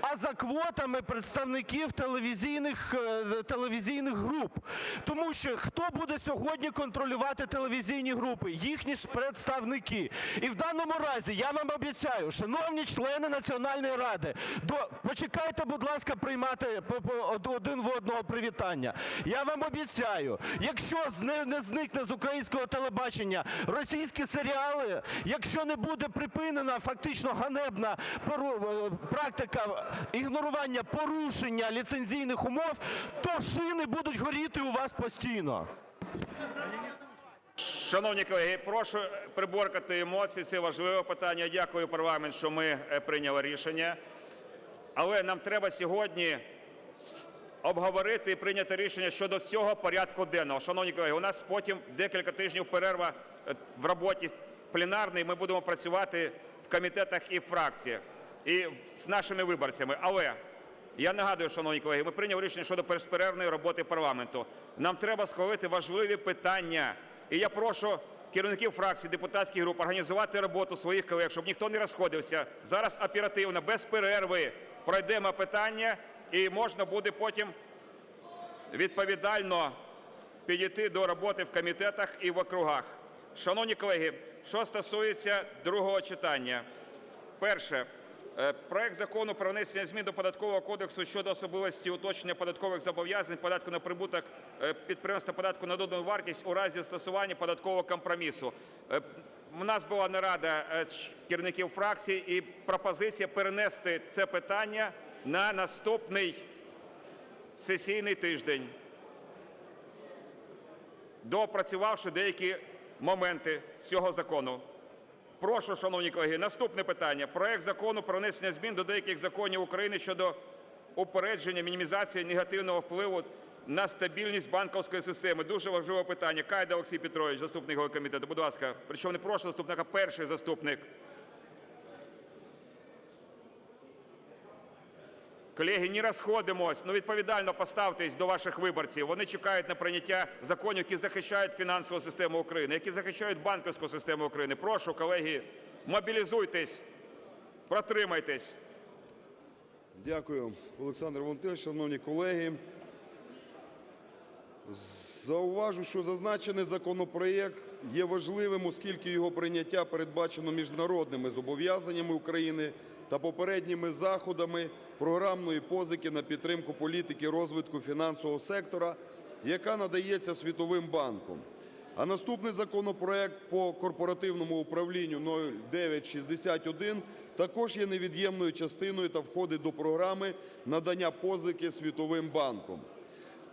а за квотами представників телевізійних, е, телевізійних груп. Тому що хто буде сьогодні контролювати телевізійні групи? Їхні ж представники. І в даному разі я вам обіцяю, шановні члени Національної ради, почекайте, будь ласка, приймати один в одного привітання. Я вам обіцяю, якщо не зникне з українського телебачення російські серіали, якщо не буде припинена фактично ганебна е, практика ігнорування порушення ліцензійних умов, то шини будуть горіти у вас постійно. Шановні колеги, прошу приборкати емоції. Це важливе питання. Дякую, парламент, що ми е, прийняли рішення. Але нам треба сьогодні обговорити і прийняти рішення щодо всього порядку денного. Шановні колеги, у нас потім декілька тижнів перерва е, в роботі пленарній. Ми будемо працювати в комітетах і фракціях, і з нашими виборцями. Але я нагадую, шановні колеги, ми прийняли рішення щодо безперервної роботи парламенту. Нам треба схвалити важливі питання. І я прошу керівників фракцій, депутатських груп організувати роботу своїх колег, щоб ніхто не розходився. Зараз оперативно, без перерви пройдемо питання, і можна буде потім відповідально підійти до роботи в комітетах і в округах. Шановні колеги, що стосується другого читання. Перше. Е, Проект закону про внесення змін до Податкового кодексу щодо особливості уточнення податкових зобов'язань, податку на прибуток е, підприємства, податку на додану вартість у разі застосування податкового компромісу. Е, У нас була нарада е, керівників фракцій і пропозиція перенести це питання на наступний сесійний тиждень, доопрацювавши деякі моменти цього закону. Прошу, шановні колеги, наступне питання. Проект Закону про внесення змін до деяких законів України щодо упередження, мінімізації негативного впливу на стабільність банківської системи. Дуже важливе питання. Кайда Олексій Петрович, заступник голови комітету, будь ласка. Причому не прошу заступника, перший заступник. Колеги, не розходимось, ну відповідально поставтесь до ваших виборців. Вони чекають на прийняття законів, які захищають фінансову систему України, які захищають банківську систему України. Прошу, колеги, мобілізуйтесь, протримайтесь. Дякую, Олександр Валентинович. Шановні колеги, зауважу, що зазначений законопроект є важливим, оскільки його прийняття передбачено міжнародними зобов'язаннями України та попередніми заходами програмної позики на підтримку політики розвитку фінансового сектора, яка надається Світовим банком. А наступний законопроект по корпоративному управлінню 0961 також є невід'ємною частиною та входить до програми надання позики Світовим банком.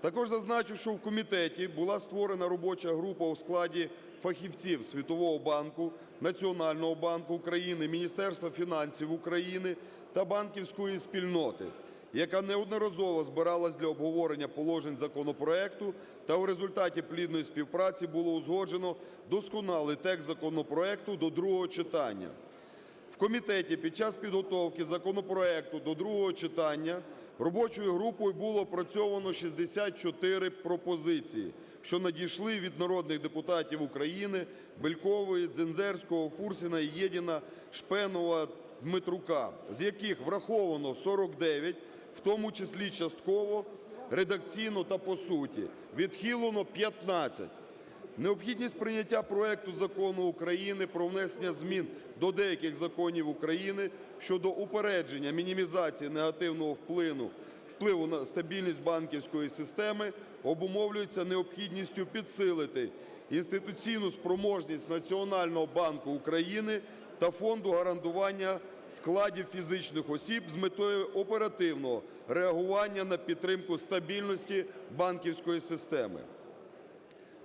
Також зазначу, що в комітеті була створена робоча група у складі фахівців Світового банку, Національного банку України, Міністерства фінансів України та банківської спільноти, яка неодноразово збиралась для обговорення положень законопроекту, та у результаті плідної співпраці було узгоджено досконалий текст законопроекту до другого читання. В комітеті під час підготовки законопроекту до другого читання робочою групою було опрацьовано 64 пропозиції, що надійшли від народних депутатів України Белькової, Дзензерського, Фурсіна, Єдіна, Шпенова, Дмитрука, з яких враховано 49, в тому числі частково, редакційно та по суті, відхилено 15. Необхідність прийняття проекту Закону України про внесення змін до деяких законів України щодо упередження мінімізації негативного впливу, впливу на стабільність банківської системи обумовлюється необхідністю підсилити інституційну спроможність Національного банку України та Фонду гарантування вкладів фізичних осіб з метою оперативного реагування на підтримку стабільності банківської системи.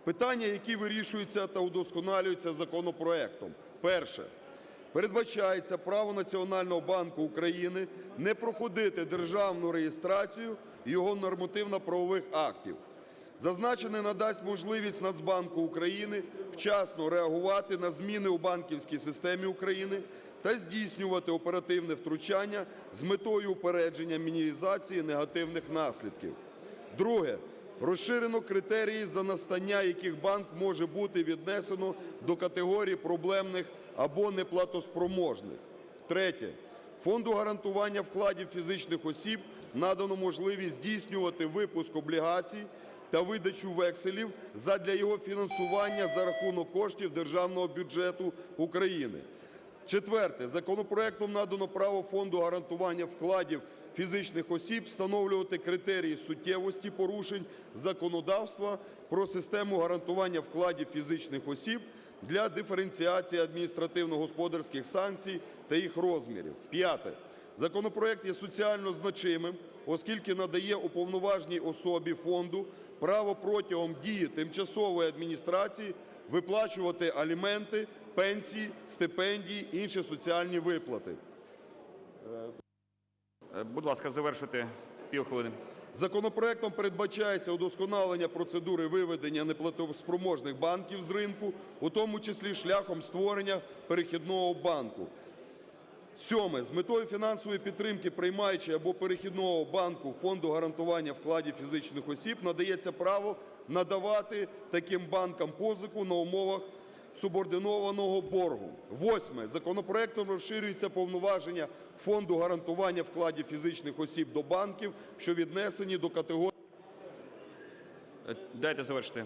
Питання, які вирішуються та удосконалюються законопроектом. Перше. Передбачається право Національного банку України не проходити державну реєстрацію його нормативно-правових актів. Зазначене надасть можливість Нацбанку України вчасно реагувати на зміни у банківській системі України та здійснювати оперативне втручання з метою упередження мінімізації негативних наслідків. Друге. Розширено критерії, за настання яких банк може бути віднесено до категорії проблемних або неплатоспроможних. Третє. Фонду гарантування вкладів фізичних осіб надано можливість здійснювати випуск облігацій та видачу векселів задля його фінансування за рахунок коштів державного бюджету України. Четверте. Законопроектом надано право Фонду гарантування вкладів фізичних осіб встановлювати критерії суттєвості порушень законодавства про систему гарантування вкладів фізичних осіб для диференціації адміністративно-господарських санкцій та їх розмірів. П'яте. Законопроект є соціально значимим, оскільки надає уповноваженій особі фонду право протягом дії тимчасової адміністрації виплачувати аліменти, пенсії, стипендії, інші соціальні виплати. Е, Будь ласка, завершуйте півхвилини. Законопроектом передбачається удосконалення процедури виведення неплатоспроможних банків з ринку, у тому числі шляхом створення перехідного банку. Сьоме. З метою фінансової підтримки приймаючого або перехідного банку Фонду гарантування вкладів фізичних осіб надається право надавати таким банкам позику на умовах субординованого боргу. Восьме. Законопроектом розширюються повноваження Фонду гарантування вкладів фізичних осіб до банків, що віднесені до категорії. Дайте завершити.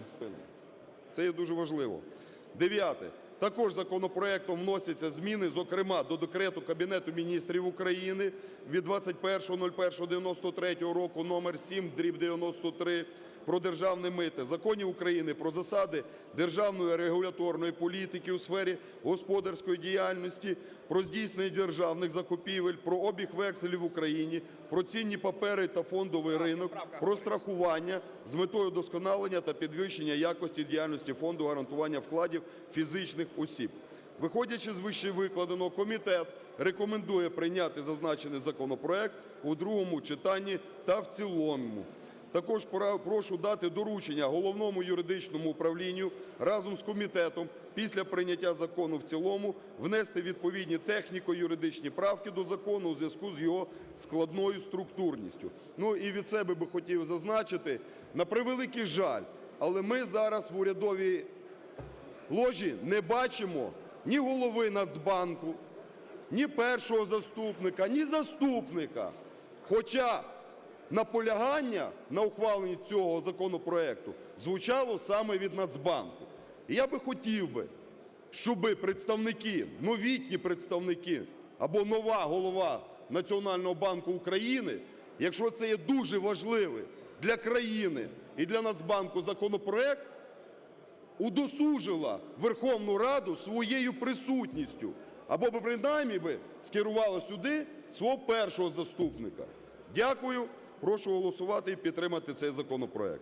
Це є дуже важливо. Дев'яте. Також законопроектом вносяться зміни, зокрема, до декрету Кабінету міністрів України від 21.01.93 року номер 7 дріб 93 про державне мито, законів України про засади державної регуляторної політики у сфері господарської діяльності, про здійснення державних закупівель, про обіг векселів в Україні, про цінні папери та фондовий ринок, про страхування з метою удосконалення та підвищення якості діяльності Фонду гарантування вкладів фізичних осіб. Виходячи з вищевикладеного, комітет рекомендує прийняти зазначений законопроект у другому читанні та в цілому. Також прошу дати доручення Головному юридичному управлінню разом з комітетом після прийняття закону в цілому внести відповідні техніко-юридичні правки до закону у зв'язку з його складною структурністю. Ну і від себе би хотів зазначити, на превеликий жаль, але ми зараз в урядовій ложі не бачимо ні голови Нацбанку, ні першого заступника, ні заступника. Хоча наполягання на ухваленні цього законопроекту звучало саме від Нацбанку. І я би хотів би, щоб представники, новітні представники або нова голова Національного банку України, якщо це є дуже важливий для країни і для Нацбанку законопроект, удосужила Верховну Раду своєю присутністю, або принаймні би скерувала сюди свого першого заступника. Дякую. Прошу голосувати і підтримати цей законопроект.